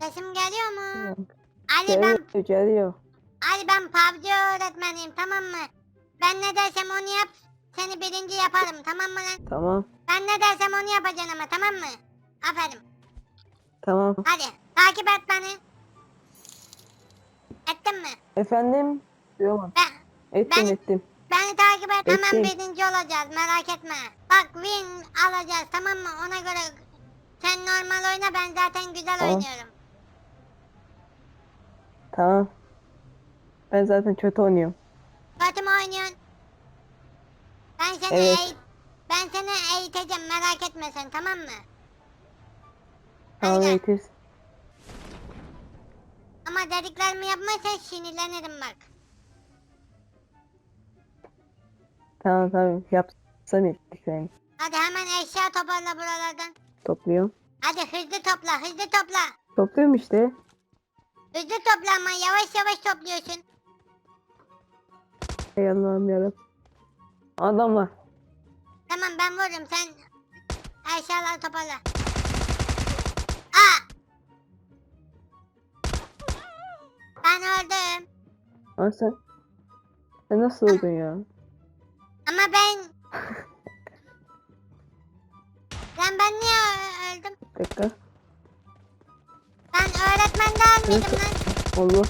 Sesim geliyor mu? Ali ben Geliyor geliyor. Ali ben PUBG öğretmeniyim tamam mı? Ben ne dersem onu yap. Seni birinci yaparım tamam mı lan? Tamam. Ben ne dersem onu yapacaksın ama tamam mı? Aferin. Tamam. Hadi takip et beni. Ettin mi? Efendim? Yok. Ben, Ettim Ben- ettim. beni takip et hemen birinci olacağız merak etme. Bak win alacağız tamam mı? Ona göre sen normal oyna ben zaten güzel Tamam. oynuyorum. Tamam. Ben zaten kötü oynuyorum. Mü oynuyorsun? Ben seni Evet. eğit ben seni eğiteceğim merak etme sen tamam mı? Tamam eğitirsin. Ama dediklerimi yapmazsan sinirlenirim bak. Tamam tamam. Yapsam ettiklerini. Hadi hemen eşya toparla buralardan. Topluyorum. Hadi hızlı topla hızlı topla. Topluyorum işte. Hızlı topla ama yavaş yavaş topluyorsun. Ey Allah'ım yarabbim. Adam var. Tamam ben vururum sen eşyaları toparla. Aa! Ben öldüm. Lan sen. Sen nasıl öldün ya? Ama ben... Lan ben niye ö- öldüm? Dakika. Ben öğretmenden miydim lan? Allah.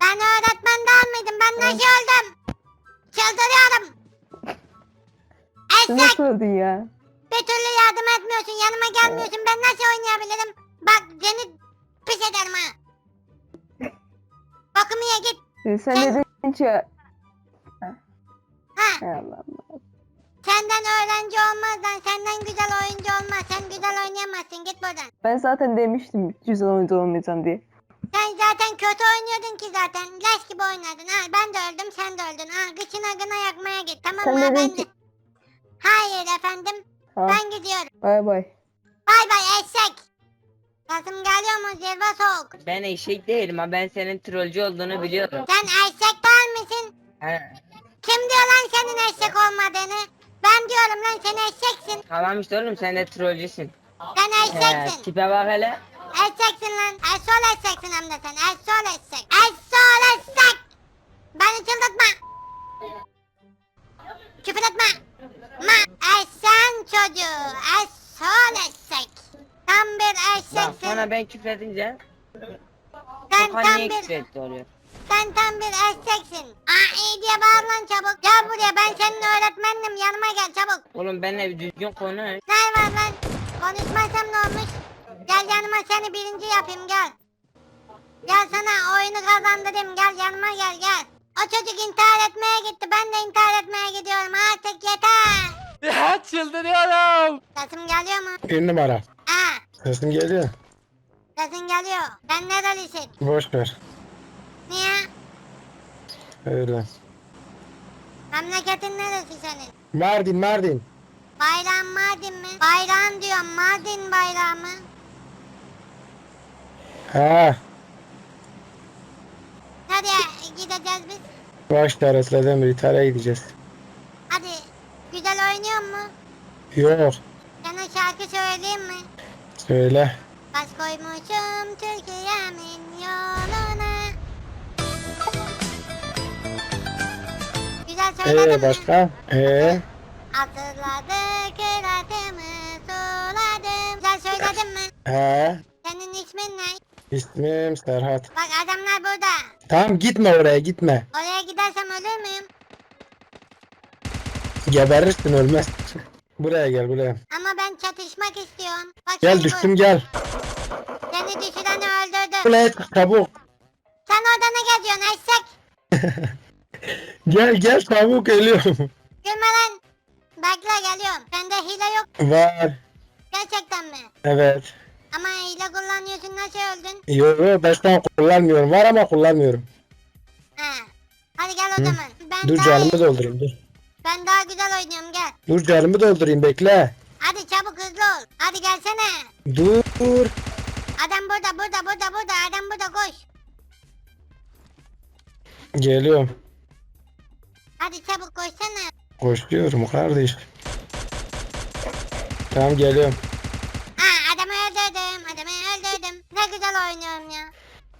Ben öğretmenden miydim? Ben nasıl öldüm? Çıldırıyorum. Eşek! nasıl öldün ya? Bir türlü yardım etmiyorsun. Yanıma gelmiyorsun. Ben nasıl oynayabilirim? Bak seni pis ederim ha. Bakımı ye git. E, Sen Sen- dedin ki... Ha. Ey Allah'ım. Senden öğrenci olmaz lan. Senden güzel oyuncu olmaz. Sen güzel oynayamazsın. Git buradan. Ben zaten demiştim güzel oyuncu olmayacağım diye. Sen zaten kötü oynuyordun ki zaten. Leş gibi oynadın. Ha, ben de öldüm sen de öldün. Ha, gıçına gına yakmaya git. Tamam Sen mı? dedin Ben de... ki- Hayır efendim. Tamam. Ben gidiyorum. Bay bay. Bay bay eşek. Kasım geliyor mu? Zirve soğuk. Ben eşek değilim ama ben senin trollcü olduğunu biliyorum. Sen eşek değil misin? Ha, Kim diyor lan senin eşek olmadığını? Ben diyorum lan sen eşeksin. tamam işte oğlum sen de trollcüsün. Sen He, eşeksin. tipe bak hele. Eşeksin lan. Eşol eşeksin hem de sen. Eşol eşek. Eşol eşek. Beni çıldırtma. Küfür etme. Ma. Eşen çocuğu. Eşol eşek. Tam bir Bak eşeksin. sonra ben küfredince Sen Okan tam niye bir küfretti oluyor. Sen tam bir eşeksin. Aa iyi diye bağır lan çabuk. Gel buraya ben senin öğretmenim yanıma gel çabuk. Oğlum benimle bir düzgün konuş. Ne var lan? Konuşmasam ne olmuş? Gel yanıma seni birinci yapayım gel. Gel sana oyunu kazandırayım gel yanıma gel gel. O çocuk intihar etmeye gitti ben de intihar etmeye gidiyorum artık yeter. Ya çıldırıyorum. Sesim geliyor mu? Bir numara. Ha Sesim geliyor. sesin geliyor. Ben nerelisin? Boş ver. Niye? Öyle. Memleketin neresi senin? Mardin, Mardin. Bayrağın Mardin mi? Bayrağın diyorum Mardin bayrağı mı? Ha, Nereye gideceğiz biz? boş ver Esle'den bir İtalya'ya gideceğiz. Hadi güzel oynuyor mu? Yok, Sana şarkı söyleyeyim mi? söyle. Baş koymuşum Türkiye'min Ee başka? Ee, Hatırladık kıratımı suladım. Güzel söyledim mi? he. Senin ismin ne? İsmim Serhat. Bak adamlar burada. Tamam gitme oraya gitme. Oraya gidersem ölür müyüm? Geberirsin ölmez. buraya gel buraya. Ama ben çatışmak istiyorum. Bak Gel seni, düştüm gel. seni düşüreni öldürdüm. Buraya çık çabuk. Sen orada ne geziyorsun eşek? Gel gel çabuk geliyorum. Gülme lan. Bekle geliyorum. Sende hile yok. Var. Gerçekten mi? Evet. Ama hile kullanıyorsun nasıl öldün? Yok yok ben şu an kullanmıyorum. Var ama kullanmıyorum. Ha. Hadi gel o Hı. zaman. Ben Dur daha canımı doldurayım dur. Ben daha güzel oynuyorum gel. Dur canımı doldurayım bekle. Hadi çabuk hızlı ol. Hadi gelsene. Dur. Adam burada burada burada burada. Adam burada koş. Geliyorum. Hadi çabuk koşsana. Koşuyorum kardeş. Tamam geliyorum. Ha adamı öldürdüm. Adamı öldürdüm. Ne güzel oynuyorum ya.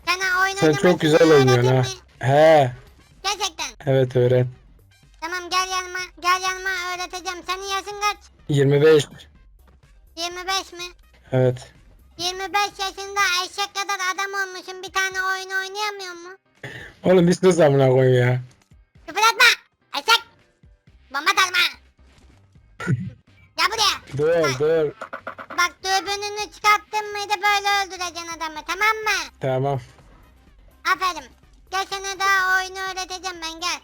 Sana oyun Sen çok güzel oynuyorsun ha. He. Gerçekten. Evet öğren. Tamam gel yanıma. Gel yanıma öğreteceğim. Senin yaşın kaç? 25. 25 mi? Evet. 25 yaşında eşek kadar adam olmuşsun. Bir tane oyun oynayamıyor mu? Oğlum biz nasıl amına koyayım ya? Küfür etme. Eşek. Bomba tarma. Gel buraya. Dur dur. Bak dürbününü çıkarttın mıydı böyle öldüreceksin adamı tamam mı? Tamam. Aferin. Gel sana daha oyunu öğreteceğim ben gel.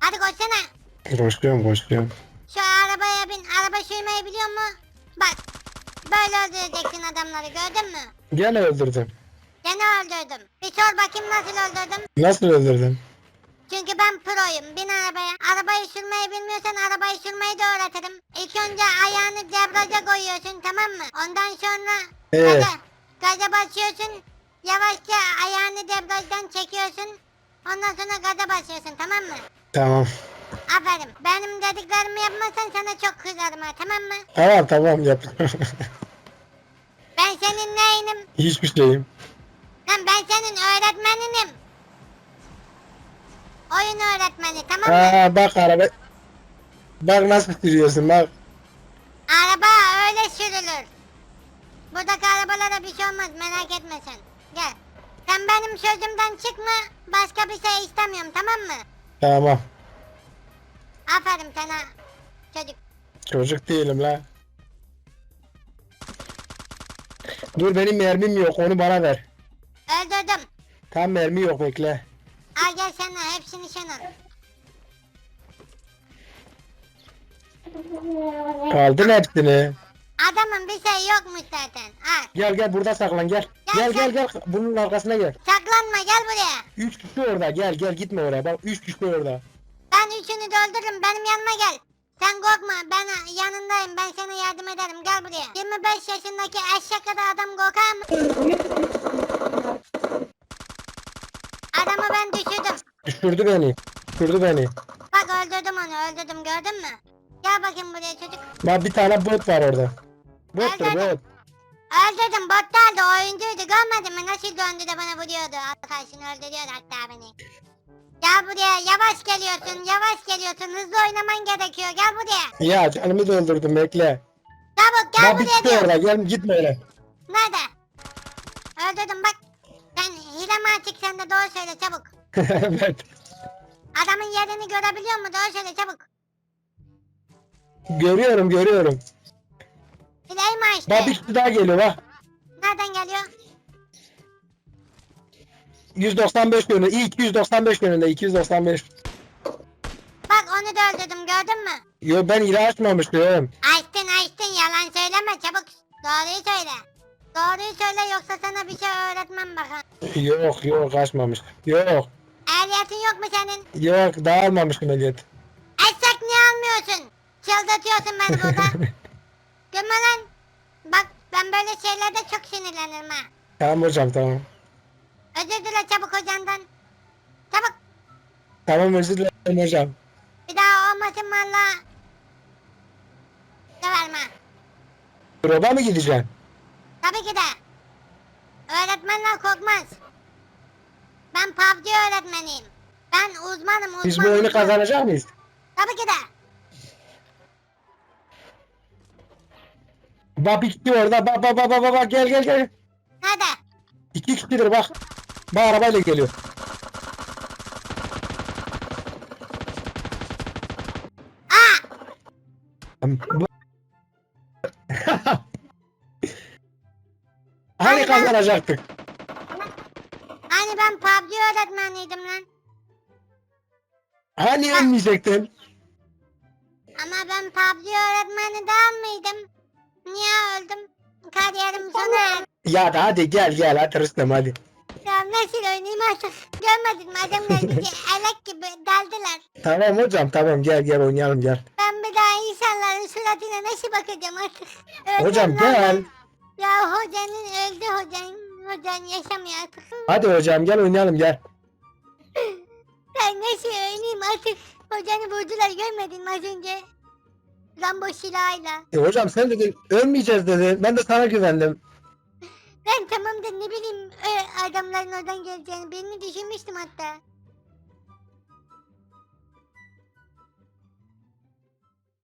Hadi koşsana. Koşuyorum koşuyorum. Şu arabaya bin. Araba sürmeyi biliyor mu? Bak. Böyle öldüreceksin adamları gördün mü? Gene öldürdüm. Gene öldürdüm. Bir sor bakayım nasıl öldürdüm? Nasıl öldürdün? Çünkü ben proyum. Bin arabaya. Arabayı sürmeyi bilmiyorsan arabayı sürmeyi de öğretirim. İlk önce ayağını debriyaja koyuyorsun tamam mı? Ondan sonra Ee? gaza, gaza basıyorsun. Yavaşça ayağını debriyajdan çekiyorsun. Ondan sonra gaza basıyorsun tamam mı? Tamam. Aferin. Benim dediklerimi yapmazsan sana çok kızarım ha tamam mı? Tamam tamam yap. Ben senin neyinim? Hiçbir şeyim. Lan ben senin öğretmeninim. Oyun öğretmeni tamam mı? Aa bak araba. Bak nasıl sürüyorsun bak. Araba öyle sürülür. Buradaki arabalara bir şey olmaz merak etme sen. Gel. Sen benim sözümden çıkma. Başka bir şey istemiyorum tamam mı? Tamam. Aferin sana. Çocuk. Çocuk değilim la. Dur benim mermim yok onu bana ver. Öldürdüm. Tam mermi yok bekle. Al gel sana hepsini sen al. Aldın hepsini. Adamın bir şey yokmuş zaten. Al. Gel gel burada saklan gel. Gel gel gel bunun arkasına gel. Saklanma gel buraya. Üç kişi orada gel gel gitme oraya bak üç kişi orada. Ben üçünü de öldürürüm. Benim yanıma gel. Sen korkma. Ben yanındayım. Ben sana yardım ederim. Gel buraya. 25 yaşındaki eşek kadar adam korkar mı? Ben. Düşürdü beni. Düşürdü beni. Bak öldürdüm onu. Öldürdüm. Gördün mü? Gel bakayım buraya çocuk. Bak bir tane bot var orada. Bottur Nerede? bot. Öldürdüm. Bot değildi. Oyuncuydu. Görmedin mi? Nasıl döndü de bana vuruyordu. Arkadaşını öldürüyordu hatta beni. Gel buraya. Yavaş geliyorsun. Yavaş geliyorsun. Hızlı oynaman gerekiyor. Gel buraya. Ya canımı doldurdum bekle. Çabuk gel Bak buraya diyorum. orada gel gitme öyle. Nerede? Öldürdüm bak. Sen hile mi açık sen de doğru söyle çabuk. evet. Adamın yerini görebiliyor mu? Doğru söyle çabuk. Görüyorum görüyorum. Hileyi mi açtı? Bak bir kişi daha geliyor bak. Nereden geliyor? 195 yönünde. İyi 295 yönünde 295. Bak onu da öldürdüm gördün mü? Yo ben hile açmamıştım. Açtın açtın yalan söyleme çabuk. Doğruyu söyle. Doğruyu söyle yoksa sana bir şey öğretmem bakalım. Yok yok açmamış. Yok. Senin? Yok daha almamışım ehliyet. Eşek niye almıyorsun? Çıldırtıyorsun beni burada. Gülme lan. Bak ben böyle şeylerde çok sinirlenirim ha. tamam hocam tamam. Özür dile çabuk hocandan. Çabuk. Tamam özür dilerim hocam. Bir daha olmasın valla. Döverme. Proba mı gideceksin? Tabii ki de. Öğretmenler korkmaz. Ben PUBG öğretmeniyim. Ben uzmanım uzman. Biz bu oyunu kazanacak mıyız? Tabii ki de. Bak kişi orada bak bak bak bak bak gel gel gel. Nerede? İki kişidir bak. Bu arabayla geliyor. Bu- hani kazanacaktık? Hani ben PUBG öğretmeniydim lan. Hani ölmeyecektin? Ama ben PUBG öğretmeni değil miydim? Niye öldüm? Kariyerim sona erdi. Ya da hadi gel gel hadi Rüstem hadi. Ya nasıl oynayayım artık? Görmedin mi adamlar bizi elek gibi deldiler. Tamam hocam tamam gel gel oynayalım gel. Ben bir daha insanların suratına nasıl bakacağım artık? Öleceğim Hocam lan gel. ben. Ya hocanın öldü hocan. Hocan yaşamıyor artık. Hadi hocam gel oynayalım gel. Ben nasıl oynayayım artık? Hocanı vurdular görmedin mi az önce? Rambo silahıyla. E hocam sen dedin ölmeyeceğiz dedin. Ben de sana güvendim. Ben tamam da ne bileyim e, adamların oradan geleceğini birini düşünmüştüm hatta.